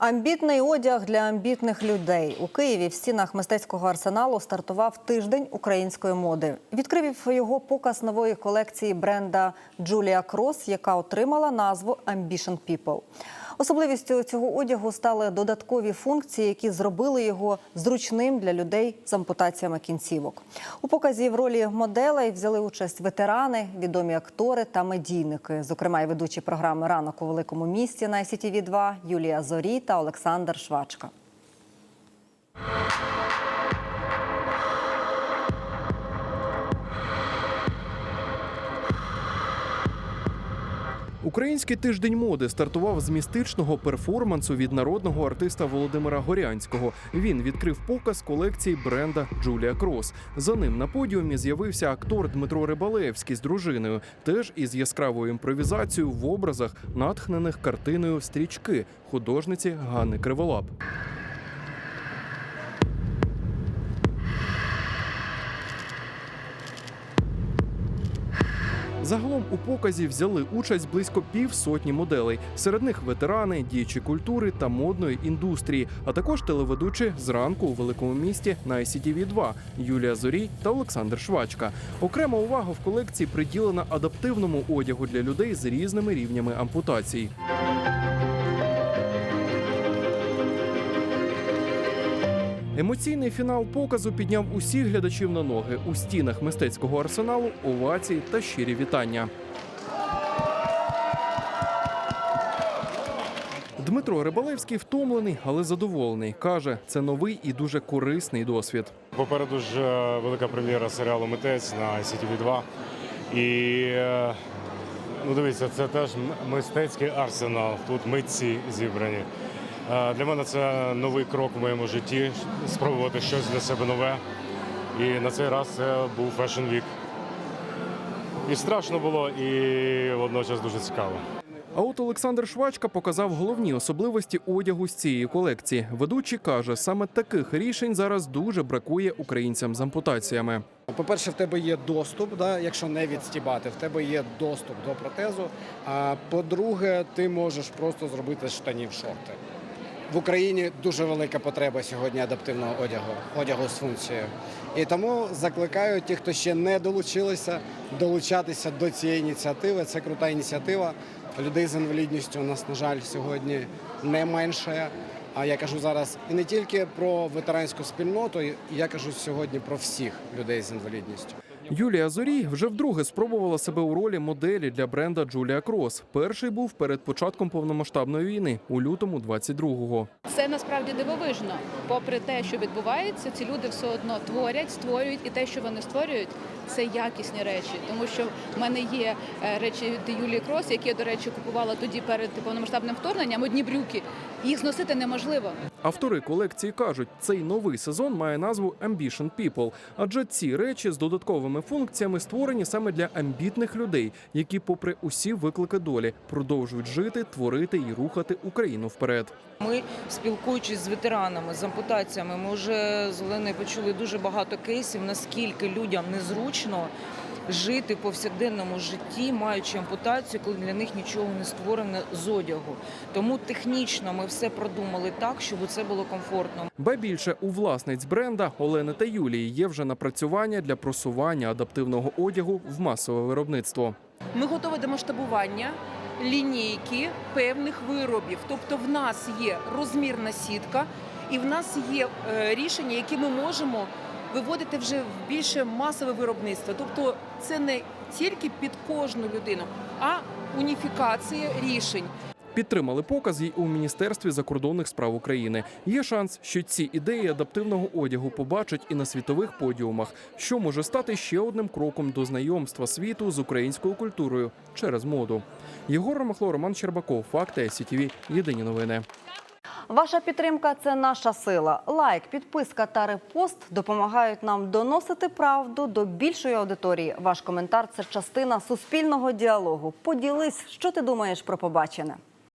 Амбітний одяг для амбітних людей у Києві в стінах мистецького арсеналу стартував тиждень української моди. Відкрив його показ нової колекції бренда Джулія Крос, яка отримала назву Ambition People. Особливістю цього одягу стали додаткові функції, які зробили його зручним для людей з ампутаціями кінцівок. У показі в ролі моделей взяли участь ветерани, відомі актори та медійники, зокрема й ведучі програми Ранок у великому місті на ICTV 2 Юлія Зорі та Олександр Швачка. Український тиждень моди стартував з містичного перформансу від народного артиста Володимира Горянського. Він відкрив показ колекції бренда Джулія Крос. За ним на подіумі з'явився актор Дмитро Рибалевський з дружиною, теж із яскравою імпровізацією в образах, натхнених картиною стрічки художниці Ганни Криволап. Загалом у показі взяли участь близько півсотні моделей. Серед них ветерани, діячі культури та модної індустрії, а також телеведучі зранку у великому місті на ICTV 2 Юлія Зорій та Олександр Швачка. Окрема увага в колекції приділена адаптивному одягу для людей з різними рівнями ампутацій. Емоційний фінал показу підняв усіх глядачів на ноги у стінах мистецького арсеналу, овації та щирі вітання. Дмитро Рибалевський втомлений, але задоволений. каже, це новий і дуже корисний досвід. Попереду ж е, велика прем'єра серіалу Митець на ICTV 2 І е, ну, дивіться, це теж мистецький арсенал. Тут митці зібрані. Е, Для мене це новий крок в моєму житті спробувати щось для себе нове. І на цей раз це був Fashion Week. І страшно було, і водночас дуже цікаво. А от Олександр Швачка показав головні особливості одягу з цієї колекції. Ведучий каже, саме таких рішень зараз дуже бракує українцям з ампутаціями. По-перше, в тебе є доступ, да, якщо не відстібати, в тебе є доступ до протезу. А по-друге, ти можеш просто зробити штанів шорти. В Україні дуже велика потреба сьогодні адаптивного одягу, одягу з функцією. І тому закликаю ті, хто ще не долучилися, долучатися до цієї ініціативи. Це крута ініціатива. Людей з інвалідністю у нас, на жаль, сьогодні не менше. А я кажу зараз і не тільки про ветеранську спільноту, я кажу сьогодні про всіх людей з інвалідністю. Юлія Зорій вже вдруге спробувала себе у ролі моделі для бренда Джулія Крос. Перший був перед початком повномасштабної війни у лютому 22-го. Це насправді дивовижно. Попри те, що відбувається, ці люди все одно творять, створюють, і те, що вони створюють, це якісні речі. Тому що в мене є е, речі від Юлії Крос, які я, до речі, купувала тоді перед повномасштабним вторгненням. Одні брюки. Їх зносити неможливо. Автори колекції кажуть, цей новий сезон має назву Ambition People, адже ці речі з додатковими функціями створені саме для амбітних людей, які, попри усі виклики долі, продовжують жити, творити і рухати Україну вперед. Ми спілкуючись з ветеранами з ампутаціями, ми вже з Оленою почули дуже багато кейсів, наскільки людям незручно жити в повсякденному житті, маючи ампутацію, коли для них нічого не створено з одягу. Тому технічно ми все продумали так, щоб це було комфортно. Ба більше у власниць бренда Олени та Юлії є вже напрацювання для просування адаптивного одягу в масове виробництво. Ми готові до масштабування лінійки певних виробів. Тобто, в нас є розмірна сітка, і в нас є е, рішення, які ми можемо виводити вже в більше масове виробництво. Тобто, це не тільки під кожну людину, а уніфікація рішень. Підтримали показ й у міністерстві закордонних справ України. Є шанс, що ці ідеї адаптивного одягу побачать і на світових подіумах, що може стати ще одним кроком до знайомства світу з українською культурою через моду. Єгор Ромахло, Роман Щербаков, Факти СІТІВІ. Єдині новини. Ваша підтримка це наша сила. Лайк, підписка та репост допомагають нам доносити правду до більшої аудиторії. Ваш коментар це частина суспільного діалогу. Поділись, що ти думаєш про побачене.